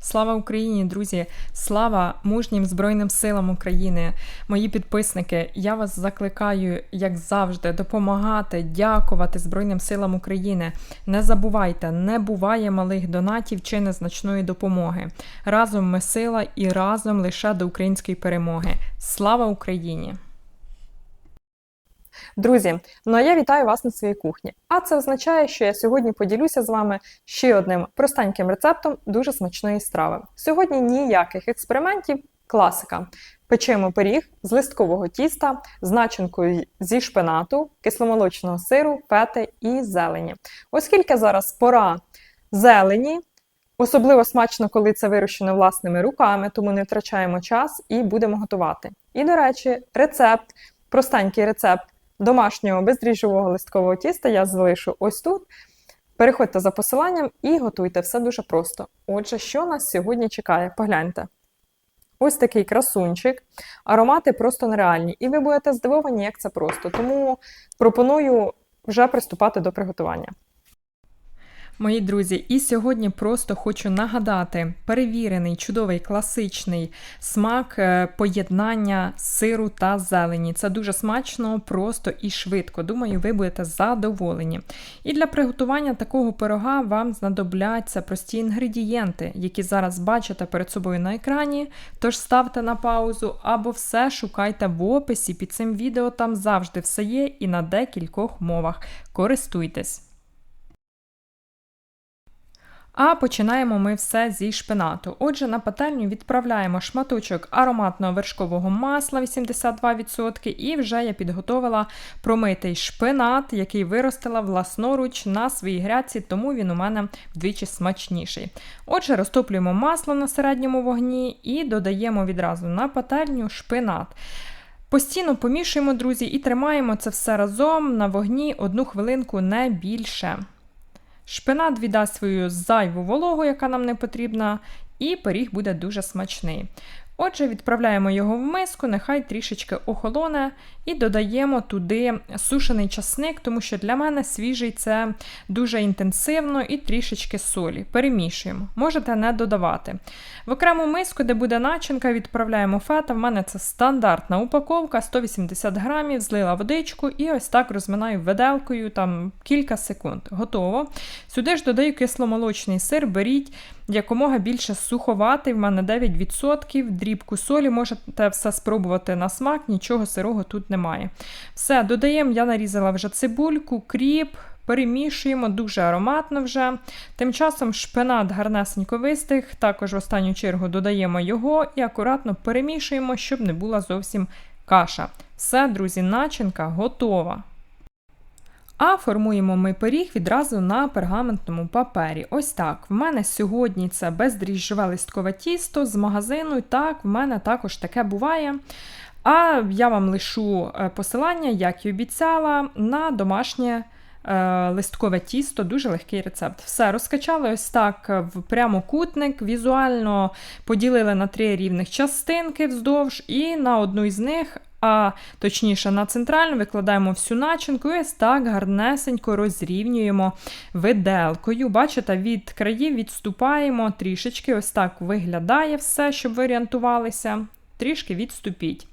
Слава Україні, друзі! Слава мужнім Збройним силам України! Мої підписники! Я вас закликаю, як завжди, допомагати, дякувати Збройним силам України. Не забувайте, не буває малих донатів чи незначної допомоги. Разом ми сила і разом лише до української перемоги. Слава Україні! Друзі, ну а я вітаю вас на своїй кухні. А це означає, що я сьогодні поділюся з вами ще одним простеньким рецептом дуже смачної страви. Сьогодні ніяких експериментів, класика. Печемо пиріг з листкового тіста з начинкою зі шпинату, кисломолочного сиру, фети і зелені. Оскільки зараз пора зелені, особливо смачно, коли це вирощено власними руками, тому не втрачаємо час і будемо готувати. І, до речі, рецепт, простенький рецепт домашнього бездріжджового листкового тіста я залишу ось тут. Переходьте за посиланням і готуйте все дуже просто. Отже, що нас сьогодні чекає? Погляньте. Ось такий красунчик. Аромати просто нереальні. І ви будете здивовані, як це просто. Тому пропоную вже приступати до приготування. Мої друзі, і сьогодні просто хочу нагадати перевірений, чудовий класичний смак е, поєднання сиру та зелені. Це дуже смачно, просто і швидко. Думаю, ви будете задоволені. І для приготування такого пирога вам знадобляться прості інгредієнти, які зараз бачите перед собою на екрані. Тож ставте на паузу або все шукайте в описі під цим відео, там завжди все є і на декількох мовах. Користуйтесь! А починаємо ми все зі шпинату. Отже, на пательню відправляємо шматочок ароматного вершкового масла 82%, і вже я підготовила промитий шпинат, який виростила власноруч на своїй грядці, тому він у мене вдвічі смачніший. Отже, розтоплюємо масло на середньому вогні і додаємо відразу на пательню шпинат. Постійно помішуємо, друзі, і тримаємо це все разом на вогні одну хвилинку не більше. Шпинат віддасть свою зайву вологу, яка нам не потрібна, і пиріг буде дуже смачний. Отже, відправляємо його в миску, нехай трішечки охолоне, і додаємо туди сушений часник, тому що для мене свіжий це дуже інтенсивно і трішечки солі. Перемішуємо, можете не додавати. В окрему миску, де буде начинка, відправляємо фета. В мене це стандартна упаковка 180 грамів, злила водичку і ось так розминаю виделкою там кілька секунд. Готово. Сюди ж додаю кисломолочний сир, беріть якомога більше суховатий, в мене 9%, дрібку солі, можете все спробувати на смак, нічого сирого тут немає. Все, додаємо, я нарізала вже цибульку, кріп. Перемішуємо дуже ароматно вже. Тим часом шпинат гарнесенько вистиг, також в останню чергу додаємо його і акуратно перемішуємо, щоб не була зовсім каша. Все, друзі, начинка готова. А формуємо ми пиріг відразу на пергаментному папері. Ось так. В мене сьогодні це бездріжджове листкове тісто з магазину. Так, в мене також таке буває. А я вам лишу е, посилання, як і обіцяла, на домашнє. Е, листкове тісто, дуже легкий рецепт. Все, розкачали ось так в прямокутник, візуально поділили на три рівних частинки вздовж, і на одну із них а точніше на центральну викладаємо всю начинку і ось так гарнесенько розрівнюємо виделкою. Бачите, від країв відступаємо трішечки, ось так виглядає все, щоб ви орієнтувалися. Трішки відступіть.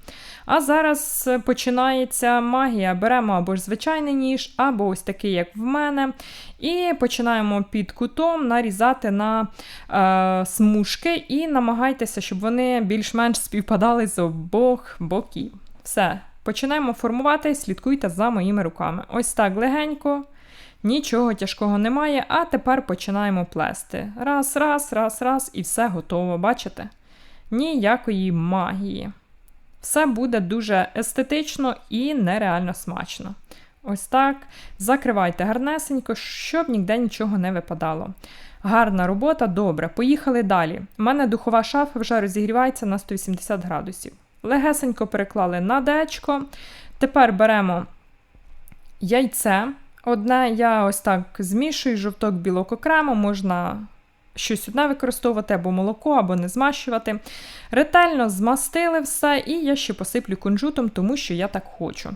А зараз починається магія. Беремо або ж звичайний ніж, або ось такий, як в мене. І починаємо під кутом нарізати на е, смужки і намагайтеся, щоб вони більш-менш співпадали з обох боків. Все, починаємо формувати, слідкуйте за моїми руками. Ось так легенько, нічого тяжкого немає. А тепер починаємо плести. Раз, раз, раз, раз, і все готово, бачите? Ніякої магії. Все буде дуже естетично і нереально смачно. Ось так. Закривайте гарнесенько, щоб ніде нічого не випадало. Гарна робота, добре. Поїхали далі. У мене духова шафа вже розігрівається на 180 градусів легесенько переклали на дечко. Тепер беремо яйце. Одне я ось так змішую, жовток білок окремо, можна щось одне використовувати, або молоко, або не змащувати. Ретельно змастили все, і я ще посиплю кунжутом, тому що я так хочу.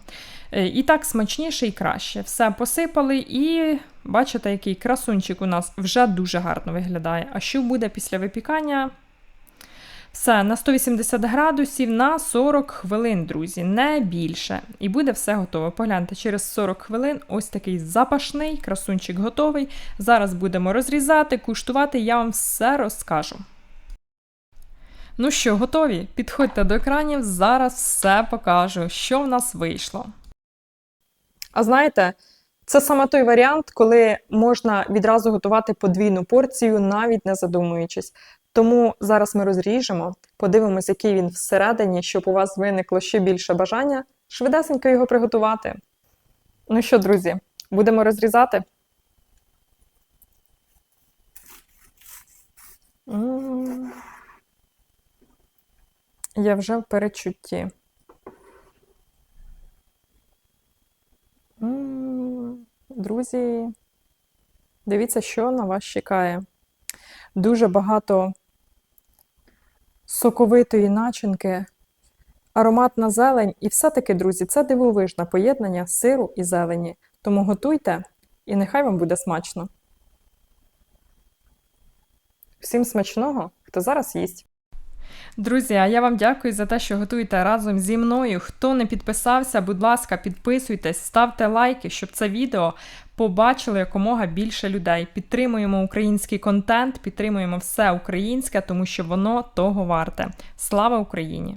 Е, І так смачніше і краще. Все посипали, і бачите, який красунчик у нас вже дуже гарно виглядає. А що буде після випікання? Все, на 180 градусів на 40 хвилин, друзі, не більше. І буде все готово. Погляньте, через 40 хвилин ось такий запашний красунчик готовий. Зараз будемо розрізати, куштувати, я вам все розкажу. Ну що, готові? Підходьте до екранів, зараз все покажу, що в нас вийшло. А знаєте, це саме той варіант, коли можна відразу готувати подвійну порцію, навіть не задумуючись. Тому зараз ми розріжемо, подивимось, який він всередині, щоб у вас виникло ще більше бажання швидесенько його приготувати. Ну що, друзі, будемо розрізати? Я вже в перечутті. Друзі, дивіться, що на вас чекає. Дуже багато соковитої начинки, ароматна зелень. І все-таки, друзі, це дивовижне поєднання сиру і зелені. Тому готуйте і нехай вам буде смачно. Всім смачного, хто зараз їсть. Друзі, а я вам дякую за те, що готуєте разом зі мною. Хто не підписався, будь ласка, підписуйтесь, ставте лайки, щоб це відео побачило якомога більше людей. Підтримуємо український контент, підтримуємо все українське, тому що воно того варте. Слава Україні!